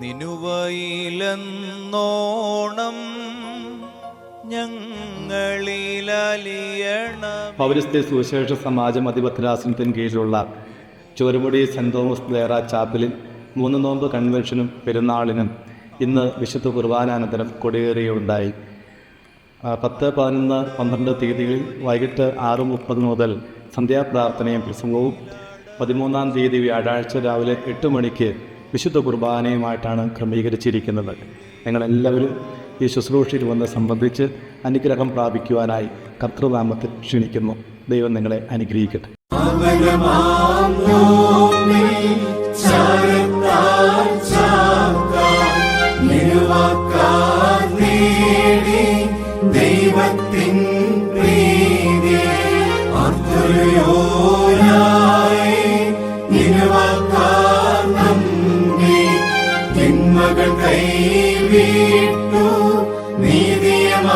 നിനുവയിലെന്നോണം പൗരസ്ത്യ സുവിശേഷ സമാജം അധിപത്രാസനത്തിന് കീഴിലുള്ള ചോരുമുടി സെന്റ് തോമസ് ദേറ ചാപ്പലിൽ മൂന്ന് നോമ്പ് കൺവെൻഷനും പെരുന്നാളിനും ഇന്ന് വിശുദ്ധ കുർബാനാനന്തരം കൊടിയേറിയുണ്ടായി. പത്ത് പതിനൊന്ന് പന്ത്രണ്ട് തീയതികളിൽ വൈകിട്ട് ആറ് മുപ്പത് മുതൽ സന്ധ്യാപ്രാർത്ഥനയും പ്രസംഗവും പതിമൂന്നാം തീയതി വ്യാഴാഴ്ച രാവിലെ എട്ട് മണിക്ക് വിശുദ്ധ കുർബാനയുമായിട്ടാണ് ക്രമീകരിച്ചിരിക്കുന്നത്. നിങ്ങളെല്ലാവരും ഈ ശുശ്രൂഷയിൽ വന്ന് സംബന്ധിച്ച് അനുഗ്രഹം പ്രാപിക്കുവാനായി കർത്തൃനാമത്തിൽ ക്ഷണിക്കുന്നു. ദൈവം നിങ്ങളെ അനുഗ്രഹിക്കട്ടെ. ദൈവത്തിൻ പ്രീതി അർദ്ധയോനായി തിന്മകൾ കൈവിട്ടു നീതിയമാനിച്ചു.